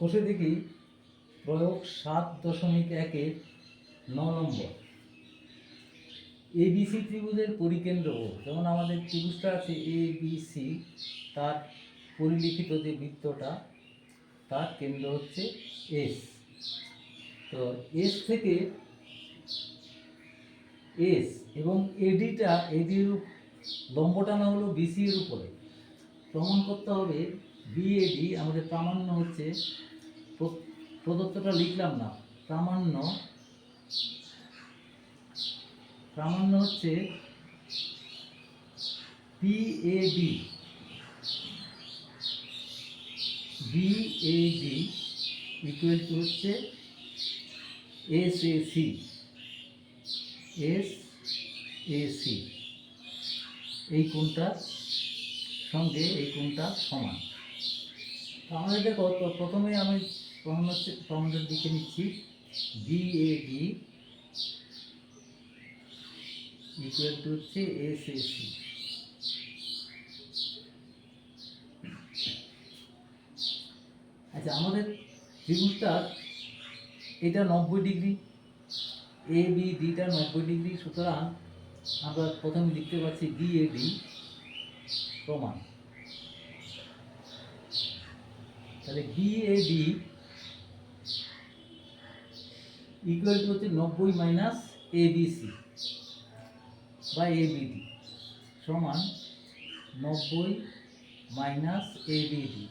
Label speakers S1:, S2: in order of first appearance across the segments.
S1: কষে দেখি প্রয়োগ সাত দশমিক একের ন নম্বর। এবিসি ত্রিভুজের পরিকেন্দ্র যেমন আমাদের ত্রিভুজটা আছে এ বি সি তার পরিলিখিত যে বৃত্তটা, তার কেন্দ্র হচ্ছে এস। তো এস থেকে এস এবং এডিটা, এডির লম্ব টানা হলো বিসি এর উপরে। প্রমাণ করতে হবে বিএডি, আমাদের প্রামাণ্য হচ্ছে প্রদত্তটা লিখলাম না। প্রামাণ্য প্রামাণ্য হচ্ছে পিএডি বিএডি ইকুয়াল টু হচ্ছে S A C S A C এই কোণটার সঙ্গে এই কোণটা সমান। আমাদের দেখো প্রথমে আমি প্রমাণ হচ্ছে প্রমাণের দিকে নিচ্ছি। বিএডি ইকুয়াল টু হচ্ছে এস এ সি আচ্ছা আমাদের ত্রিভুজটার এটা নব্বই ডিগ্রি এ বি ডিটা নব্বই ডিগ্রি, সুতরাং আমরা প্রথমে লিখতে পাচ্ছি বিএডি প্রমাণ। তাহলে বিএডি ইকুয়াল টু হচ্ছে নব্বই মাইনাস এবিসি বা এবিডি সমান নব্বই মাইনাস এবিডি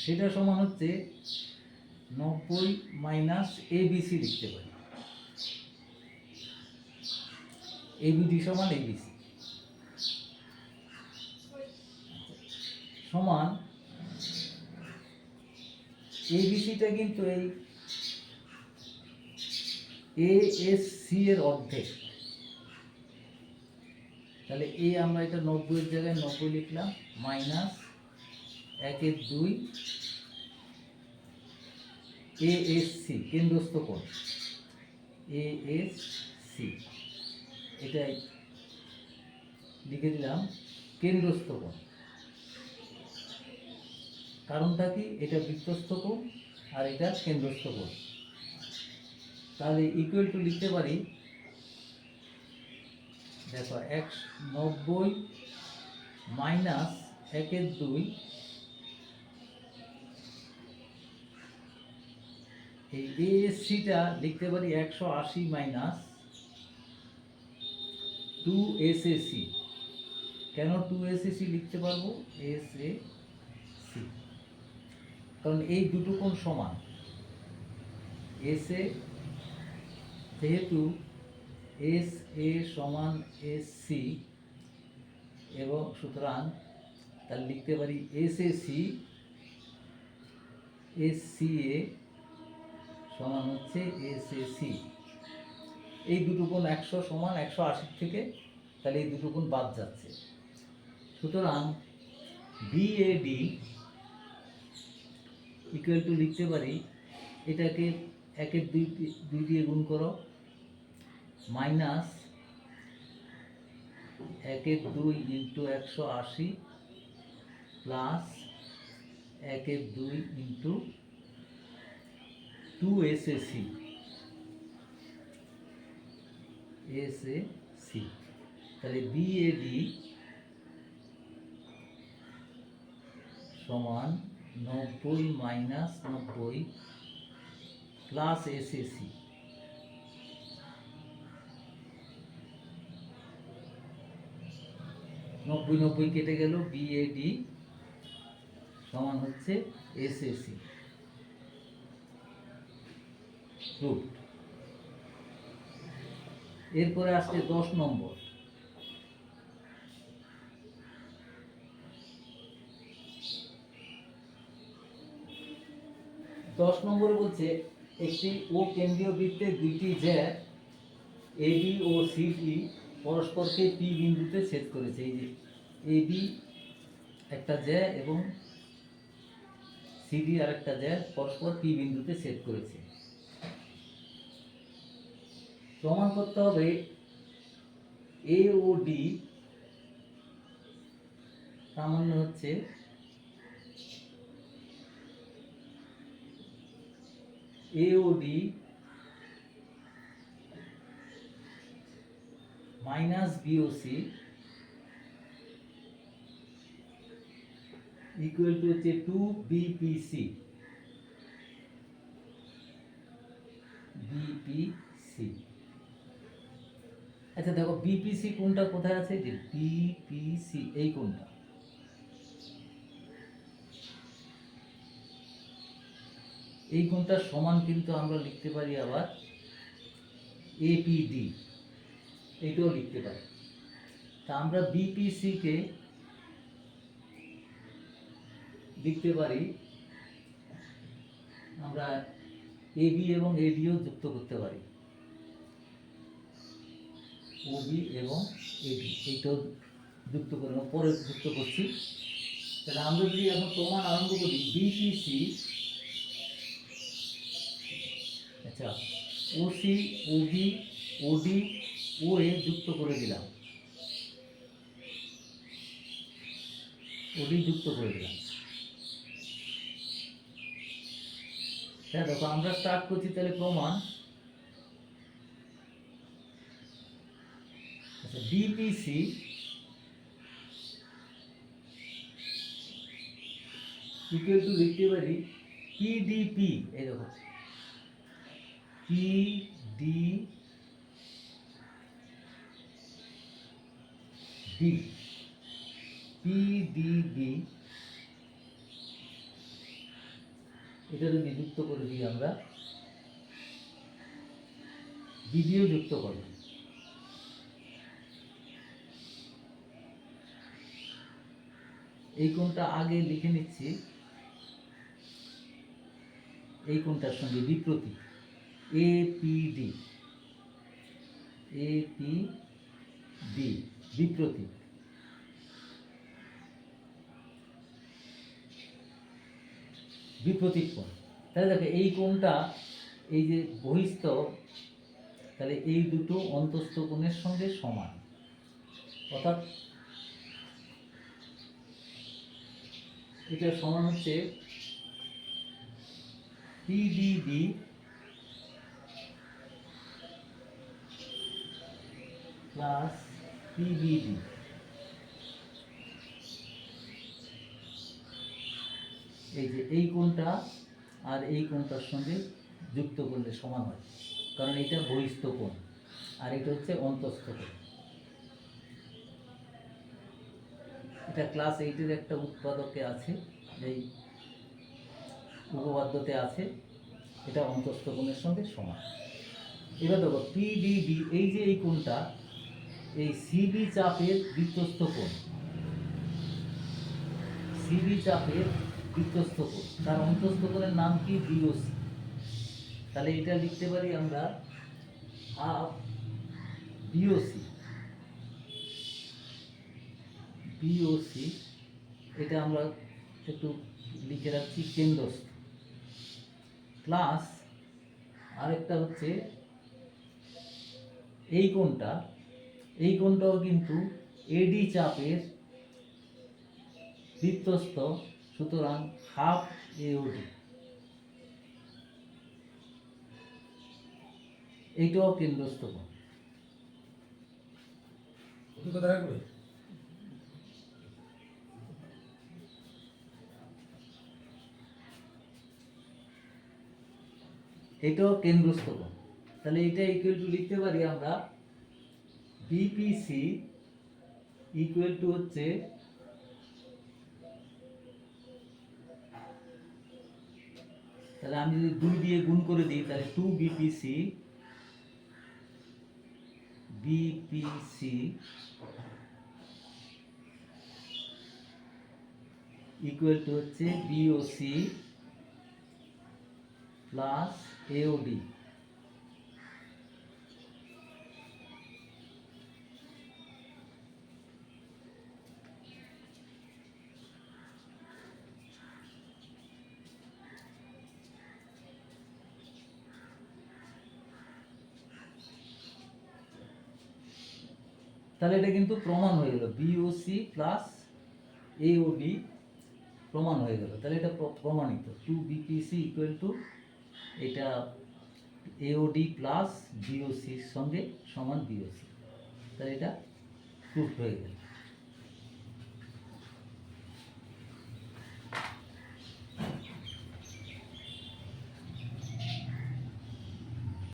S1: সেটা সমান হচ্ছে নব্বই মাইনাস এবিসি লিখতে পারি। এবিডি সমান এবিসি সমান এবিসিটা কিন্তু এই এ এস সি এর অর্ধেক। তাহলে এ আমরা এটা নব্বইয়ের জায়গায় নব্বই লিখলাম, মাইনাস একের দুই এ এস সি কেন্দ্রস্থ কোণ। এ এস এটাই লিখে দিলাম, কেন্দ্রস্থ কোণ। কারণটা কি? এটা বৃত্তস্থ কোণ আর এটা কেন্দ্রস্থ কোণ। তাহলে ইকুয়াল টু লিখতে পারি, দেখো এক নব্বই মাইনাস একের দুই এই এএসসিটা লিখতে পারি একশো আশি মাইনাস টু এসএসি কেন টু এসএসি লিখতে পারব? এস এ কারণ এই দুটো কোণ সমান। এস যেহেতু এস এ সমান এস সি এবং সুতরাং তাহলে লিখতে পারি S A C S C A সমান হচ্ছে এস এ সি এই দুটো কোণ একশো সমান একশো আশির থেকে তাহলে এই দুটো কোণ বাদ যাচ্ছে। সুতরাং বিএডি ইকুয়াল টু লিখতে পারি, এটাকে একের দুই দুই দিয়ে গুণ করো মাইনাস একের দুই ইন্টু একশো আশি প্লাস একের দুই into two S A C S A C তাহলে বিএডি সমান নব্বই মাইনাস নব্বই প্লাস এস এ সি নব্বই নব্বই কেটে গেল বিএডি সমান হচ্ছে এস এ সি রুট এরপরে আসছে দশ নম্বর। দশ নম্বরে বলছে, একটি ও কেন্দ্রীয় বৃত্তের দুইটি জ্যা এবি ও সিডি পরস্পরকে পি বিন্দুতে ছেদ করেছে। এই যে এবি একটা জ্যা এবং সিডি আর একটা জ্যা পরস্পর পি বিন্দুতে ছেদ করেছে। প্রমাণ করতে হবে এ ও ডি সামান্য হচ্ছে AOD minus BOC equal to হচ্ছে টু বিপিসি বিপিসি আচ্ছা দেখো বিপিসি কোনটা কোথায় আছে? যে বিপিসি এই কোনটা? এই কোনটা সমান কিন্তু আমরা লিখতে পারি আবার এপিডি এইটাও লিখতে পারি। তা আমরা বিপিসি কে লিখতে পারি, আমরা এবি এবং এডিও যুক্ত করতে পারি। ওবি এবং এডি এইটাও যুক্ত করে, পরে যুক্ত করছি। তাহলে আমরা যদি এখন প্রমাণ আরম্ভ করি বিপিসি আচ্ছা ওসি, ওবি, ওডি, ও এ যুক্ত করে দিলাম। ওডি যুক্ত করে দিলাম। হ্যাঁ দেখো, আমরা স্টার্ট করছি তাহলে প্রমাণ। আচ্ছা বিপিসি ইকুয়াল টু লিখতে পারি পিডিপি এই দেখো। পিডি বি পিডিবি এটা যদি যুক্ত করে দিই আমরা বিডিও যুক্ত করব। এই কোণটা আগে লিখে নিচ্ছি। এই কোণটার সঙ্গে বিপ্রতীক এপিডি এপি ডি বিপ্রতীক বিপ্রতীক কোণ। তাহলে দেখো, এই কোণটা, এই যে বহিস্থ, তাহলে এই দুটো অন্তস্থ কোণের সঙ্গে সমান। অর্থাৎ এটা সমান হচ্ছে পিডিবি প্লাস পিবিডি এই যে এই কোণটা আর এই কোণটার সঙ্গে যুক্ত করলে সমান হয়। কারণ এটা বহিস্থ কোণ আর এটা হচ্ছে অন্তস্থ কোণ। এটা ক্লাস এইটের একটা উৎপাদকে আছে, এই উপপাদ্যতে আছে, এটা অন্তস্থ কোণের সঙ্গে সমান। এবার দেখো পিডিবি এই যে এই কোণটা এই সিবি চাপের বৃত্তস্থ কোণ। সিবি চাপের বৃত্তস্থ কোণ। তার অন্তস্থ কোণের নাম কি? বিওসি তাহলে এটা লিখতে পারি আমরা হাফ বিওসি বিওসি এটা আমরা একটু লিখে রাখছি কেন্দ্রস্থ। প্লাস আরেকটা হচ্ছে এই কোণটা এই কোণটাও কিন্তু এডি চাপের বৃত্তস্থ সুতরাং হাফ এওডি এইটাও কেন্দ্রস্থ কোণ। এটাও কেন্দ্রস্থ কোণ। তাহলে এটা ইকুয়াল টু লিখতে পারি আমরা বিপিসি ইকুয়াল টু হচ্ছে তাহলে আমি যদি দুই দিয়ে গুণ করে দিই, তাহলে two BPC BPC equal to হচ্ছে বিওসি প্লাস এওডি তাহলে এটা কিন্তু প্রমাণ হয়ে গেল। বিওসি প্লাস এওডি প্রমাণ হয়ে গেল। তাহলে এটা প্র- প্রমাণিত। টু বিপিসি ইকুয়াল টু এটা এওডি প্লাস বিওসির সঙ্গে সমান বিওসি তাহলে এটা প্রুফ হয়ে গেল।